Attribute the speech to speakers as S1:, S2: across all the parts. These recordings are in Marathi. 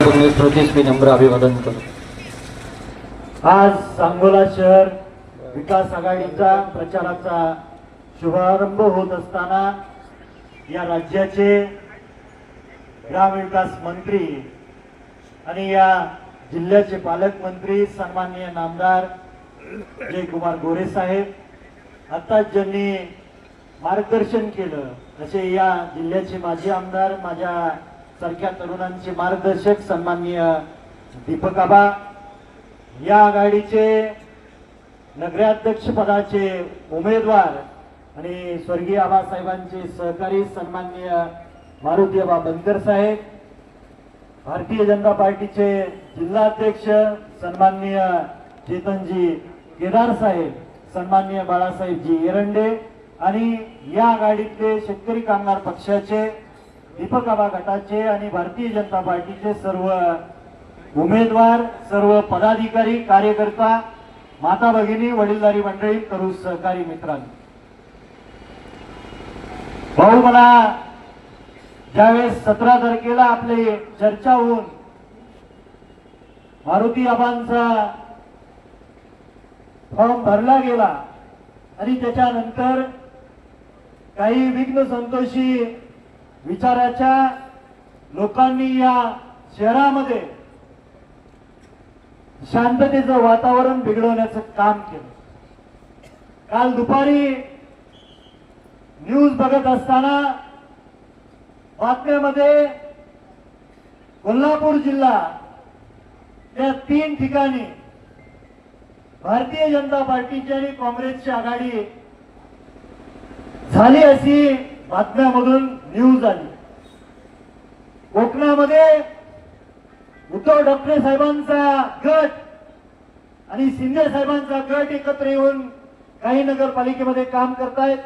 S1: मी प्रतीस अभिवादन करतो.
S2: आज सांगोला शहर विकास आघाडीचा प्रचाराचा शुभारंभ होत असताना या राज्याचे ग्रामविकास मंत्री आणि या जिल्ह्याचे पालकमंत्री सन्माननीय नामदार जयकुमार गोरे साहेब आता ज्यांनी मार्गदर्शन केलं असे या जिल्ह्याचे माजी आमदार माझ्या सारख्या तरुणांचे मार्गदर्शक सन्माननीय दीपक आबा या आघाडीचे नगराध्यक्ष पदाचे उमेदवार आणि स्वर्गीय आबासाहेबांचे सहकारी सन्माननीय मारुती आबा बनकर साहेब भारतीय जनता पार्टीचे जिल्हाध्यक्ष सन्माननीय चेतनजी केदार साहेब सन्माननीय बाळासाहेबजी एरंडे आणि या आघाडीतले शेतकरी कामगार पक्षाचे दीपक आबा गटाचे आणि भारतीय जनता पार्टीचे सर्व उमेदवार सर्व पदाधिकारी कार्यकर्ता माता भगिनी वडीलधारी मंडळी तरुण सहकारी मित्रांनो. भाऊ मला ज्यावेळेस सतरा तारखेला आपली चर्चा होऊन मारुती आबांचा फॉर्म भरला गेला आणि त्याच्यानंतर काही विघ्न संतोषी विचाराच्या लोकांनी या शहरामध्ये शांततेचं वातावरण बिघडवण्याचं काम केलं. काल दुपारी न्यूज बघत असताना बातम्यामध्ये कोल्हापूर जिल्हा या तीन ठिकाणी भारतीय जनता पार्टीची आणि काँग्रेसची आघाडी झाली अशी बातम्यामधून न्यूज आली. कोकणामध्ये उद्धव ठाकरे साहेबांचा गट आणि शिंदे साहेबांचा गट एकत्र येऊन काही नगरपालिकेमध्ये काम करतायत.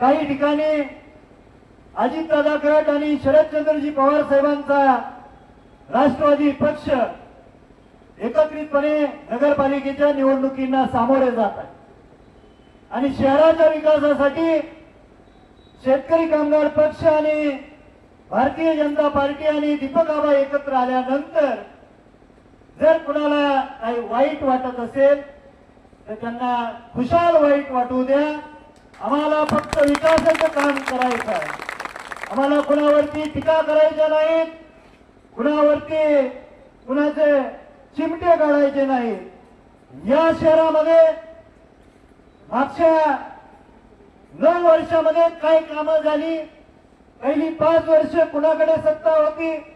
S2: काही ठिकाणी अजितदादा गट आणि शरदचंद्रजी पवार साहेबांचा राष्ट्रवादी पक्ष एकत्रितपणे नगरपालिकेच्या निवडणुकींना सामोरे जात आहे. आणि शहराच्या विकासासाठी शेतकरी कामगार पक्ष आणि भारतीय जनता पार्टी आणि दीपक आबा एकत्र आल्यानंतर जर कुणाला काही वाईट वाटत असेल तर त्यांना खुशाल वाईट वाटू द्या. आम्हाला फक्त विकासाचं काम करायचं आहे. आम्हाला कुणावरती टीका करायच्या नाहीत कुणावरती कुणाचे चिमटे काढायचे नाहीत या शहरामध्ये मागच्या नऊ वर्षामध्ये काय कामं झाली. पहिली पाच वर्ष कुणाकडे सत्ता होती?